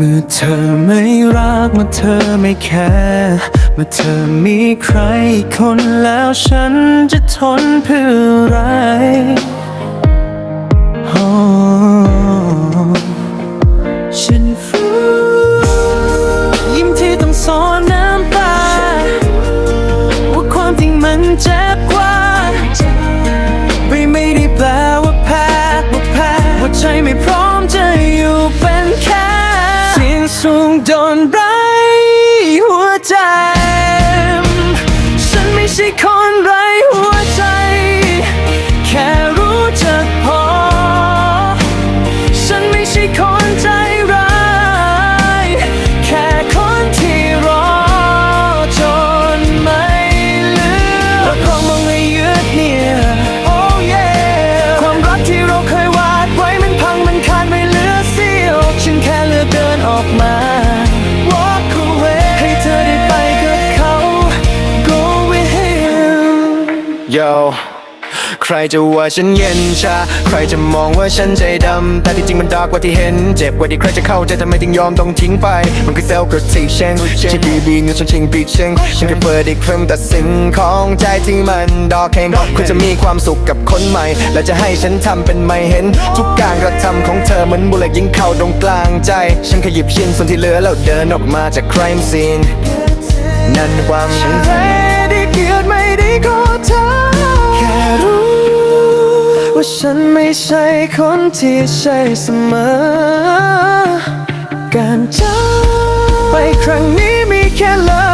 เธอไม่รักเมื่อเธอไม่แคร์เมื่อเธอมีใครอีกคนแล้วฉันจะทนเพื่ออะไรโสูงโดนไรหัวใจ ฉันไม่ใช่คนไร Yo ใครจะว่าฉันเย็นชา ใครจะมองว่าฉันใจดำ แต่ที่จริงมันดาร์กกว่าที่เห็น เจ็บกว่าที่ใครจะเข้าใจทำไมถึงยอมต้องทิ้งไป มันคือ self protection ฉันดีบีเงินฉันชิงปีเชงฉันแค่เปิดอีกเครื่องตัดสินของใจที่มันดอกแข็งคุณจะมีความสุขกับคนใหม่ และจะให้ฉันทำเป็นไม่เห็น ทุกการกระทำของเธอเหมือนบุหรี่ยิงเข้าตรงกลางใจ ฉันขยิบชิ้นส่วนที่เหลือแล้วเดินออกมาจาก crime scene นั่นความฉัน ไม่ได้ขอเธอ แค่รู้ ว่าฉันไม่ใช่คนที่ใช่เสมอ การจากไปครั้งนี้มีแค่เลิ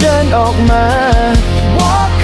เดินออกมา Walk